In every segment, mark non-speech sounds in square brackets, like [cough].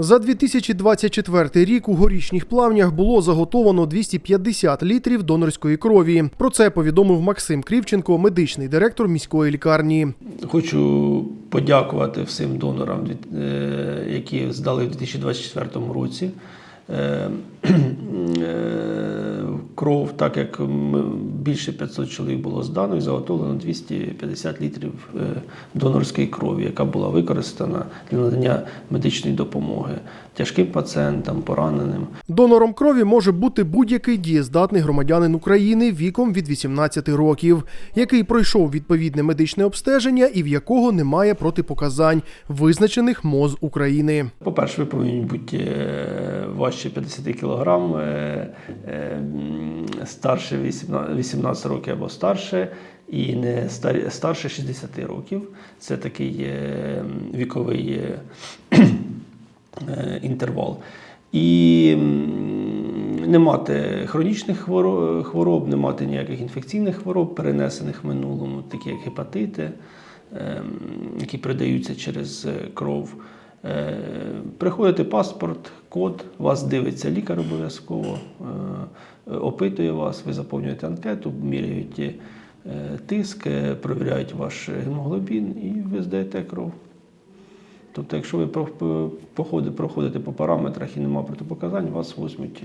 За 2024 рік у горішніх плавнях було заготовано 250 літрів донорської крові. Про це повідомив Максим Крівченко, медичний директор міської лікарні. Хочу подякувати всім донорам, е, які здали в 2024 році. [clears throat] Кров, так як більше 500 чоловік було здано і заготовлено 250 літрів е, донорської крові, яка була використана для надання медичної допомоги тяжким пацієнтам, пораненим. Донором крові може бути будь-який дієздатний громадянин України віком від 18 років, який пройшов відповідне медичне обстеження і в якого немає протипоказань, визначених МОЗ України. По-перше, ви повинні бути е, важче 50 кг, е, е, старше 18 18 років або старше, і не старше 60 років. Це такий е, віковий е, е, інтервал. І не мати хронічних хвороб, не мати ніяких інфекційних хвороб, перенесених в минулому, такі як гепатити, ем, які передаються через кров. Е, Приходите паспорт, код, вас дивиться лікар обов'язково, е, опитує вас, ви заповнюєте анкету, міряють е, тиск, перевіряють ваш гемоглобін і ви здаєте кров. Тобто, якщо ви про- по- походи- проходите по параметрах і немає протипоказань, вас возьмуть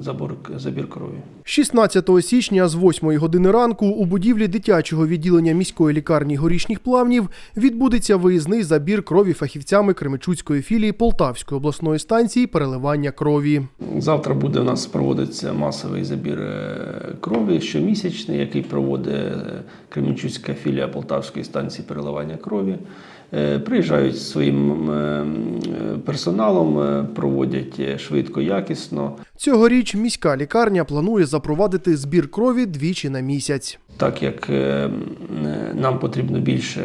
забор, забір крові. 16 січня з 8 години ранку у будівлі дитячого відділення міської лікарні горішніх плавнів відбудеться виїзний забір крові фахівцями Кременчуцької філії Полтавської обласної станції переливання крові. Завтра буде у нас проводиться масовий забір е, крові щомісячний, який проводить е, Кременчуцька філія Полтавської станції переливання крові. Е, Приїжджають своїм е, персоналом, е, проводять швидко, якісно. Цьогоріч міська лікарня планує запровадити збір крові двічі на місяць. Так як е, е, нам потрібно більше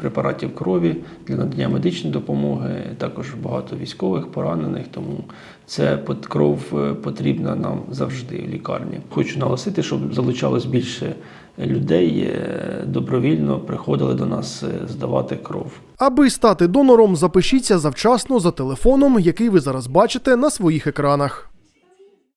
препаратів крові для надання медичної допомоги, також багато військових поранених, тому це кров е, потрібна нам завжди в лікарні. Хочу наголосити, щоб залучалось більше людей, добровільно приходили до нас здавати кров. Аби стати донором, запишіться завчасно за телефоном, який ви зараз бачите на своїх екранах.